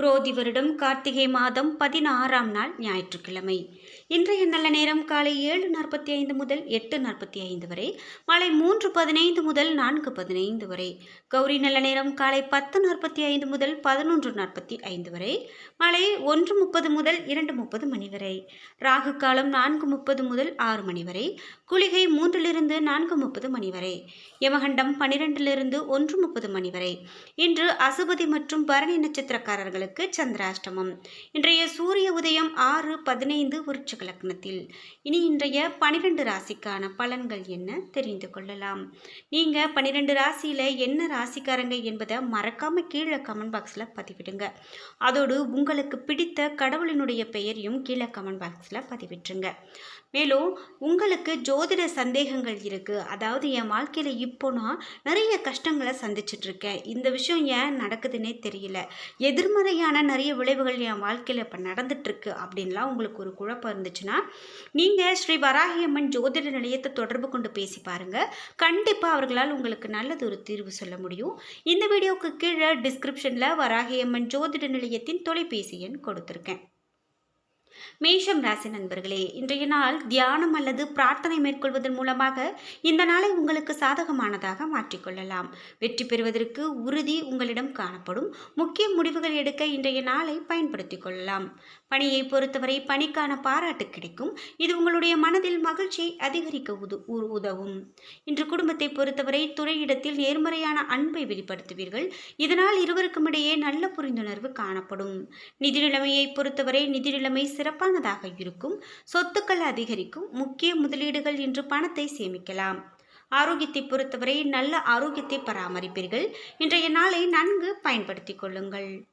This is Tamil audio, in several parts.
குரோதி வருடம் கார்த்திகை மாதம் பதினாறாம் நாள் ஞாயிற்றுக்கிழமை. இன்றைய நல்ல நேரம் காலை ஏழு நாற்பத்தி ஐந்து முதல் எட்டு நாற்பத்தி ஐந்து வரை மாலை மூன்று பதினைந்து முதல் நான்கு பதினைந்து வரை கௌரி நல்ல நேரம் காலை பத்து நாற்பத்தி ஐந்து முதல் பதினொன்று நாற்பத்தி ஐந்து வரை மாலை ஒன்று முப்பது முதல் இரண்டு முப்பது மணி வரை ராகு காலம் நான்கு முப்பது முதல் ஆறு மணி வரை குளிகை மூன்றிலிருந்து நான்கு முப்பது மணி வரை யமகண்டம் பனிரெண்டிலிருந்து ஒன்று முப்பது மணி வரை. இன்று அசுபதி மற்றும் பரணி நட்சத்திரக்காரர்களுக்கு சந்திராஷ்டமம். இன்றைய சூரிய உதயம் ஆறு பதினைந்து விருட்சக லக்னத்தில். இனி இன்றைய பனிரெண்டு ராசிக்கான பலன்கள் என்ன தெரிந்து கொள்ளலாம். நீங்கள் பன்னிரெண்டு ராசியில் என்ன ராசிக்காரங்க என்பதை மறக்காமல் கீழே கமெண்ட் பாக்ஸில் பதிவிடுங்க. அதோடு உங்களுக்கு பிடித்த கடவுளினுடைய பெயரையும் கீழே கமெண்ட் பாக்ஸில் பதிவிட்டுருங்க. மேலும் உங்களுக்கு ஜோதிட சந்தேகங்கள் இருக்குது அதாவது என் வாழ்க்கையில் இப்போ நான் நிறைய கஷ்டங்களை சந்திச்சிட்ருக்கேன் இந்த விஷயம் ஏன் நடக்குதுன்னே தெரியல. மாதிரியான நிறைய விளைவுகள் என் வாழ்க்கையில் இப்போ நடந்துட்டுருக்கு அப்படின்லாம் உங்களுக்கு ஒரு குழப்பம் இருந்துச்சுன்னா நீங்கள் ஸ்ரீ வராகியம்மன் ஜோதிட நிலையத்தை தொடர்பு கொண்டு பேசி பாருங்கள் கண்டிப்பாக அவர்களால் உங்களுக்கு நல்லது ஒரு தீர்வு சொல்ல முடியும். இந்த வீடியோவுக்கு கீழே டிஸ்கிரிப்ஷனில் வராகியம்மன் ஜோதிட நிலையத்தின் தொலைபேசி எண் கொடுத்துருக்கேன். மேஷம் ராசி நண்பர்களே இன்றைய நாள் தியானம் அல்லது பிரார்த்தனை மேற்கொள்வதன் மூலமாக இந்த நாளை உங்களுக்கு சாதகமானதாக மாற்றிக்கொள்ளலாம் வெற்றி பெறுவதற்கு உறுதி உங்களிடம் காணப்படும். முக்கிய முடிவுகள் எடுக்க இன்றைய நாளை பயன்படுத்திக் கொள்ளலாம். பணியை பொறுத்தவரை பணிக்கான பாராட்டு கிடைக்கும். இது உங்களுடைய மனதில் மகிழ்ச்சியை அதிகரிக்க உது உ- உதவும். இன்று குடும்பத்தை பொறுத்தவரை துறையிடத்தில் நேர்மறையான அன்பை வெளிப்படுத்துவீர்கள். இதனால் இருவருக்கும் இடையே நல்ல புரிந்துணர்வு காணப்படும். நிதி நிலைமையை பொறுத்தவரை நிதி நிலைமை சிறப்பானதாக இருக்கும். சொத்துக்கள் அதிகரிக்கும். முக்கிய முதலீடுகள் இன்று பணத்தை சேமிக்கலாம். ஆரோக்கியத்தை பொறுத்தவரை நல்ல ஆரோக்கியத்தை பராமரிப்பீர்கள். இன்றைய நாளை நன்கு பயன்படுத்திக் கொள்ளுங்கள்.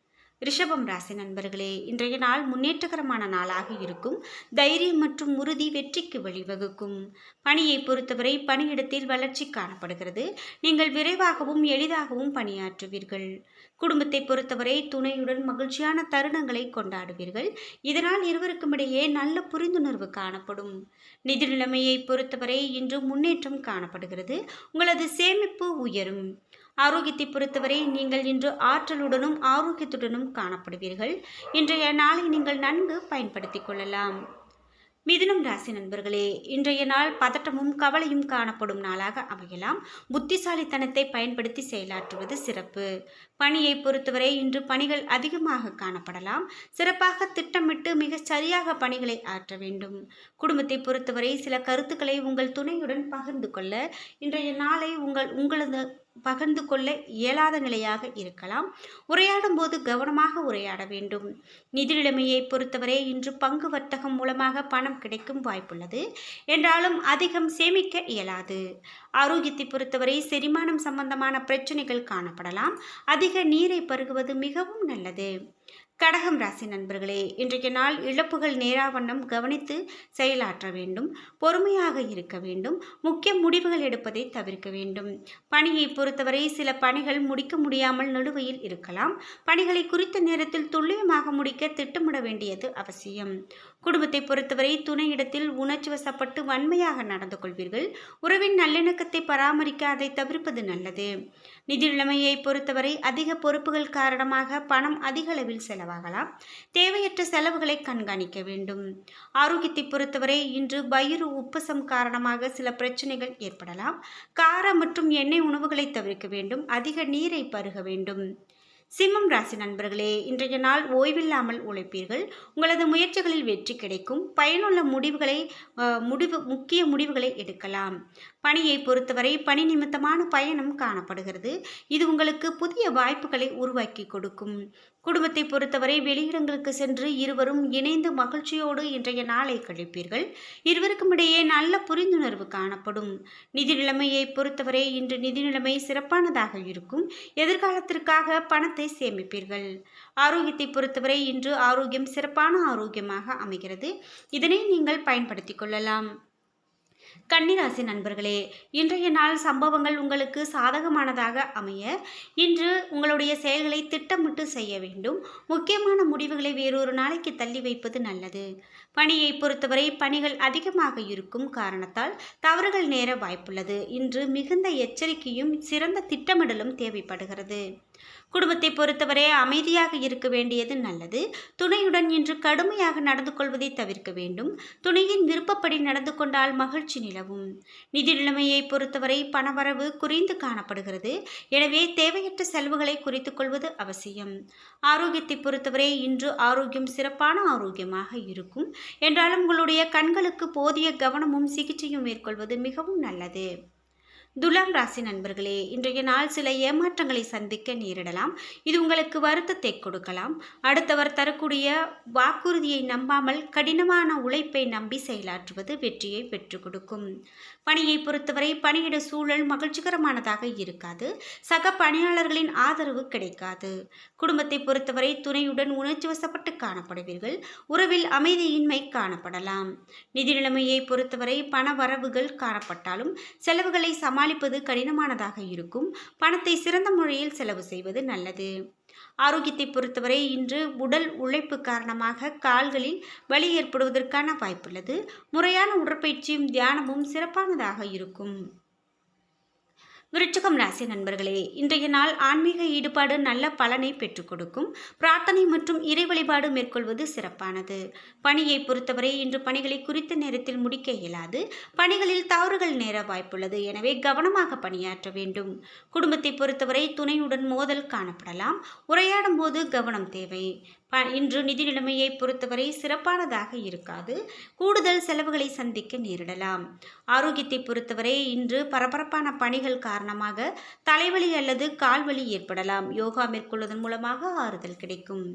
ரிஷபம் ராசி நண்பர்களே இன்றைய நாள் முன்னேற்றகரமான நாளாக இருக்கும். தைரியம் மற்றும் உறுதி வெற்றிக்கு வழிவகுக்கும். பணியை பொறுத்தவரை பணியிடத்தில் வளர்ச்சி காணப்படுகிறது. நீங்கள் விரைவாகவும் எளிதாகவும் பணியாற்றுவீர்கள். குடும்பத்தை பொறுத்தவரை துணையுடன் மகிழ்ச்சியான தருணங்களை கொண்டாடுவீர்கள். இதனால் இருவருக்கும் இடையே நல்ல புரிந்துணர்வு காணப்படும். நிதி நிலைமையை பொறுத்தவரை இன்று முன்னேற்றம் காணப்படுகிறது. உங்களது சேமிப்பு உயரும். ஆரோக்கியத்தை பொறுத்தவரை நீங்கள் இன்று ஆற்றலுடனும் ஆரோக்கியத்துடனும் காணப்படுவீர்கள். இன்றைய நாளை நீங்கள் நன்கு பயன்படுத்திக் கொள்ளலாம். மிதுனம் ராசி நண்பர்களே இன்றைய நாள் பதட்டமும் கவலையும் காணப்படும் நாளாக அமையலாம். புத்திசாலித்தனத்தை பயன்படுத்தி செயலாற்றுவது சிறப்பு. பணியை பொறுத்தவரை இன்று பணிகள் அதிகமாக காணப்படலாம். சிறப்பாக திட்டமிட்டு மிகச் சரியாக பணிகளை ஆற்ற வேண்டும். குடும்பத்தை பொறுத்தவரை சில கருத்துக்களை உங்கள் துணையுடன் பகிர்ந்து கொள்ள இன்றைய நாளை உங்கள் உங்களது பகிர்ந்து கொள்ள இயலாத நிலையாக இருக்கலாம். உரையாடும் போது கவனமாக உரையாட வேண்டும். நிதி நிலைமையை பொறுத்தவரை இன்று பங்கு வர்த்தகம் மூலமாக பணம் கிடைக்கும் வாய்ப்புள்ளது. என்றாலும் அதிகம் சேமிக்க இயலாது. ஆரோக்கியத்தை பொறுத்தவரை செரிமானம் சம்பந்தமான பிரச்சனைகள் காணப்படலாம். அதிக நீரை பருகுவது மிகவும் நல்லது. கடகம் ராசி நண்பர்களே இன்றைய நாள் இழப்புகள் நேராவண்ணம் கவனித்து செயலாற்ற வேண்டும் பொறுமையாக இருக்க வேண்டும் முக்கிய முடிவுகள் எடுப்பதை தவிர்க்க வேண்டும். பணியை பொறுத்தவரை சில பணிகள் முடிக்க முடியாமல் நடுவையில் இருக்கலாம். பணிகளை குறித்த நேரத்தில் துல்லியமாக முடிக்க திட்டமிட வேண்டியது அவசியம். குடும்பத்தை பொறுத்தவரை துணையிடத்தில் உணர்ச்சி வசப்பட்டு வன்மையாக நடந்து கொள்வீர்கள். உறவின் நல்லிணக்கத்தை பராமரிக்க அதை தவிர்ப்பது நல்லது. நிதி நிலைமையை பொறுத்தவரை அதிக பொறுப்புகள் காரணமாக பணம் அதிக அளவில் செலவாகலாம் தேவையற்ற செலவுகளை கண்காணிக்க வேண்டும். ஆரோக்கியத்தை பொறுத்தவரை இன்று வயிறு உப்பசம் காரணமாக சில பிரச்சனைகள் ஏற்படலாம். கார மற்றும் எண்ணெய் உணவுகளை தவிர்க்க வேண்டும். அதிக நீரை பருக வேண்டும். சிம்மம் ராசி நண்பர்களே இன்றைய நாள் ஓய்வில்லாமல் உழைப்பீர்கள். உங்களது முயற்சிகளில் வெற்றி கிடைக்கும். பயனுள்ள முடிவுகளை முடிவு முக்கிய முடிவுகளை எடுக்கலாம். பணியை பொறுத்தவரை பணி நிமித்தமான பயணம் காணப்படுகிறது. இது உங்களுக்கு புதிய வாய்ப்புகளை உருவாக்கி கொடுக்கும். குடும்பத்தை பொறுத்தவரை வெளியிடங்களுக்கு சென்று இருவரும் இணைந்து மகிழ்ச்சியோடு இன்றைய நாளை கழிப்பீர்கள். இருவருக்கும் இடையே நல்ல புரிந்துணர்வு காணப்படும். நிதி நிலைமையை பொறுத்தவரை இன்று நிதி நிலைமை சிறப்பானதாக இருக்கும். எதிர்காலத்திற்காக பணத்தை சேமிப்பீர்கள். ஆரோக்கியத்தை பொறுத்தவரை இன்று ஆரோக்கியம் சிறப்பான ஆரோக்கியமாக அமைகிறது. இதனை நீங்கள் பயன்படுத்திக் கொள்ளலாம். கன்னிராசி நண்பர்களே இன்றைய நாள் சம்பவங்கள் உங்களுக்கு சாதகமானதாக அமைய இன்று உங்களுடைய செயல்களை திட்டமிட்டு செய்ய வேண்டும். முக்கியமான முடிவுகளை வேறொரு நாளைக்கு தள்ளி வைப்பது நல்லது. பணியை பொறுத்தவரை பணிகள் அதிகமாக இருக்கும் காரணத்தால் தவறுகள் நேர வாய்ப்புள்ளது. இன்று மிகுந்த எச்சரிக்கையும் சிறந்த திட்டமிடலும் தேவைப்படுகிறது. குடும்பத்தை பொறுத்தவரை அமைதியாக இருக்க வேண்டியது நல்லது. துணையுடன் இன்று கடுமையாக நடந்து கொள்வதை தவிர்க்க வேண்டும். துணையின் விருப்பப்படி நடந்து கொண்டால் மகிழ்ச்சி நிலவும். நிதி நிலைமையை பொறுத்தவரை பணவரவு குறைந்து காணப்படுகிறது. எனவே தேவையற்ற செலவுகளை குறைத்துக் கொள்வது அவசியம். ஆரோக்கியத்தை பொறுத்தவரை இன்று ஆரோக்கியம் சிறப்பான ஆரோக்கியமாக இருக்கும். என்றாலும் உங்களுடைய கண்களுக்கு போதிய கவனமும் சிகிச்சையும் மேற்கொள்வது மிகவும் நல்லது. துலாம் ராசி நண்பர்களே இன்றைய நாள் சில ஏமாற்றங்களை சந்திக்க நேரிடலாம். இது உங்களுக்கு வருத்தத்தை கொடுக்கலாம். அடுத்தவர் தரக்கூடிய வாக்குறுதியை நம்பாமல் கடினமான உழைப்பை நம்பி செயலாற்றுவது வெற்றியை பெற்றுக் கொடுக்கும். பணியை பொறுத்தவரை பணியிட சூழல் மகிழ்ச்சிகரமானதாக இருக்காது. சக பணியாளர்களின் ஆதரவு கிடைக்காது. குடும்பத்தை பொறுத்தவரை துணையுடன் உணர்ச்சி வசப்பட்டு காணப்படுவீர்கள். உறவில் அமைதியின்மை காணப்படலாம். நிதி நிலைமையை பொறுத்தவரை பண வரவுகள் காணப்பட்டாலும் செலவுகளை சமாளிப்பது கடினமானதாக இருக்கும். பணத்தை சிறந்த முறையில் செலவு செய்வது நல்லது. ஆரோக்கியத்தை பொறுத்தவரை இன்று உடல் உழைப்பு காரணமாக கால்களில் வலி ஏற்படுவதற்கான வாய்ப்புள்ளது. முறையான உடற்பயிற்சியும் தியானமும் சிறப்பானதாக இருக்கும். விருச்சகம் ராசி நண்பர்களே இன்றைய நாள் ஆன்மீக ஈடுபாடு நல்ல பலனை பெற்றுக் கொடுக்கும். பிரார்த்தனை மற்றும் இறை வழிபாடு மேற்கொள்வது சிறப்பானது. பணியை பொறுத்தவரை இன்று பணிகளை குறித்த நேரத்தில் முடிக்க இயலாது. பணிகளில் தவறுகள் நேர வாய்ப்புள்ளது. எனவே கவனமாக பணியாற்ற வேண்டும். குடும்பத்தை பொறுத்தவரை துணையுடன் மோதல் காணப்படலாம். உரையாடும் போது கவனம் தேவை. ப இன்று நிதி நிலைமையை பொறுத்தவரை சிறப்பானதாக இருக்காது. கூடுதல் செலவுகளை சந்திக்க நேரிடலாம். ஆரோக்கியத்தை பொறுத்தவரை இன்று பரபரப்பான பணிகள் காரணமாக தலைவலி அல்லது கால்வலி ஏற்படலாம். யோகா மேற்கொள்வதன் மூலமாக ஆறுதல் கிடைக்கும்.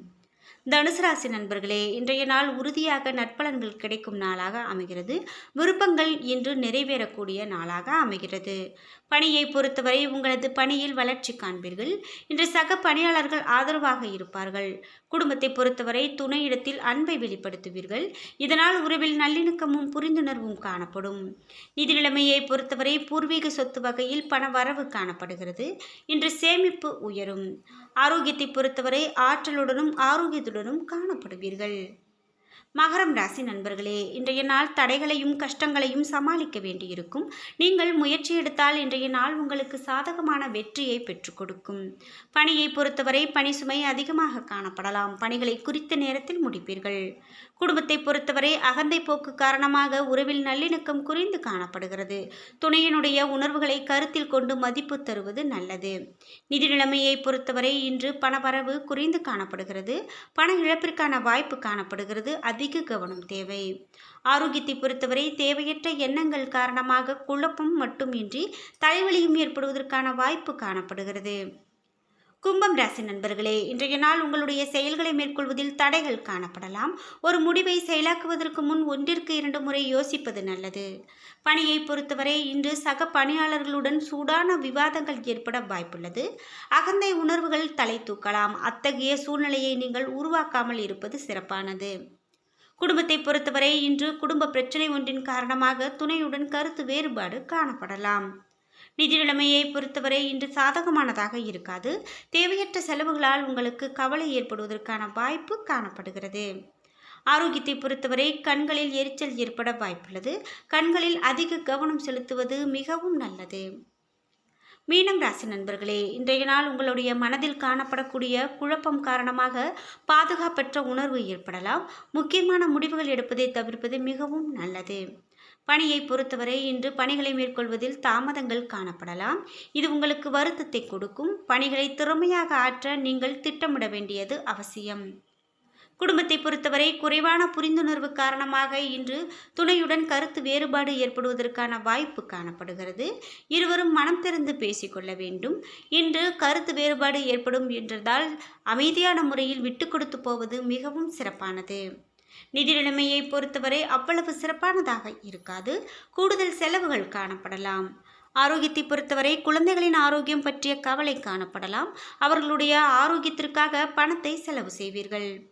தனுசு ராசி நண்பர்களே இன்றைய நாள் உறுதியாக நற்பலன்கள் கிடைக்கும் நாளாக அமைகிறது. விருப்பங்கள் இன்று நிறைவேறக்கூடிய நாளாக அமைகிறது. பணியை பொறுத்தவரை உங்களது பணியில் வளர்ச்சி காண்பீர்கள். இன்று சக பணியாளர்கள் ஆதரவாக இருப்பார்கள். குடும்பத்தை பொறுத்தவரை துணையிடத்தில் அன்பை வெளிப்படுத்துவீர்கள். இதனால் உறவில் நல்லிணக்கமும் புரிந்துணர்வும் காணப்படும். நிதி நிலைமையை பொறுத்தவரை பூர்வீக சொத்து வகையில் பண வரவு காணப்படுகிறது. இன்று சேமிப்பு உயரும். ஆரோக்கியத்தை பொறுத்தவரை ஆற்றலுடனும் ஆரோக்கியத்துடனும் காணப்படுவீர்கள். மகரம் ராசி நண்பர்களே இன்றைய நாள் தடைகளையும் கஷ்டங்களையும் சமாளிக்க வேண்டியிருக்கும். நீங்கள் முயற்சி எடுத்தால் இன்றைய நாள் உங்களுக்கு சாதகமான வெற்றியை பெற்றுக் கொடுக்கும். பணியை பொறுத்தவரை பணி சுமை அதிகமாக காணப்படலாம். பணிகளை குறித்த நேரத்தில் முடிப்பீர்கள். குடும்பத்தை பொறுத்தவரை அகந்தை போக்கு காரணமாக உறவில் நல்லிணக்கம் குறைந்து காணப்படுகிறது. துணையினுடைய உணர்வுகளை கருத்தில் கொண்டு மதிப்பு தருவது நல்லது. நிதி நிலைமையை பொறுத்தவரை இன்று பணவரவு குறைந்து காணப்படுகிறது. பண இழப்பிற்கான வாய்ப்பு காணப்படுகிறது. அதிக கவனம் தேவை. ஆரோக்கியத்தை பொறுத்தவரை தேவையற்ற எண்ணங்கள் காரணமாக குழப்பம் மட்டுமின்றி தலைவலியும் ஏற்படுவதற்கான வாய்ப்பு காணப்படுகிறது. கும்பம் ராசி நண்பர்களே இன்றைய நாள் உங்களுடைய செயல்களை மேற்கொள்வதில் தடைகள் காணப்படலாம். ஒரு முடிவை செயலாக்குவதற்கு முன் ஒன்றிற்கு இரண்டு முறை யோசிப்பது நல்லது. பணியை பொறுத்தவரை இன்று சக பணியாளர்களுடன் சூடான விவாதங்கள் ஏற்பட வாய்ப்புள்ளது. அகந்தை உணர்வுகள் தலை தூக்கலாம். அத்தகைய சூழ்நிலையை நீங்கள் உருவாக்காமல் இருப்பது சிறப்பானது. குடும்பத்தை பொறுத்தவரை இன்று குடும்ப பிரச்சனை ஒன்றின் காரணமாக துணையுடன் கருத்து வேறுபாடு காணப்படலாம். நிதி நிலைமையை பொறுத்தவரை இன்று சாதகமானதாக இருக்காது. தேவையற்ற செலவுகளால் உங்களுக்கு கவலை ஏற்படுவதற்கான வாய்ப்பு காணப்படுகிறது. ஆரோக்கியத்தை பொறுத்தவரை கண்களில் எரிச்சல் ஏற்பட வாய்ப்புள்ளது. கண்களில் அதிக கவனம் செலுத்துவது மிகவும் நல்லது. மீனம் ராசி நண்பர்களே இன்றைய நாள் உங்களுடைய மனதில் காணப்படக்கூடிய குழப்பம் காரணமாக பாதுகாப்பற்ற உணர்வு ஏற்படலாம். முக்கியமான முடிவுகள் எடுப்பதை தவிர்ப்பது மிகவும் நல்லது. பணியை பொறுத்தவரை இன்று பணிகளை மேற்கொள்வதில் தாமதங்கள் காணப்படலாம். இது உங்களுக்கு வருத்தத்தை கொடுக்கும். பணிகளை திறமையாக ஆற்ற நீங்கள் திட்டமிட வேண்டியது அவசியம். குடும்பத்தை பொறுத்தவரை குறைவான புரிந்துணர்வு காரணமாக இன்று துணையுடன் கருத்து வேறுபாடு ஏற்படுவதற்கான வாய்ப்பு காணப்படுகிறது. இருவரும் மனம் திறந்து பேசிக்கொள்ள வேண்டும். இன்று கருத்து வேறுபாடு ஏற்படும் என்றதால் அமைதியான முறையில் விட்டு கொடுத்து போவது மிகவும் சிறப்பானது. நிதி நிலைமையை பொறுத்தவரை அவ்வளவு சிறப்பானதாக இருக்காது. கூடுதல் செலவுகள் காணப்படலாம். ஆரோக்கியத்தை பொறுத்தவரை குழந்தைகளின் ஆரோக்கியம் பற்றிய கவலை காணப்படலாம். அவர்களுடைய ஆரோக்கியத்திற்காக பணத்தை செலவு செய்வீர்கள்.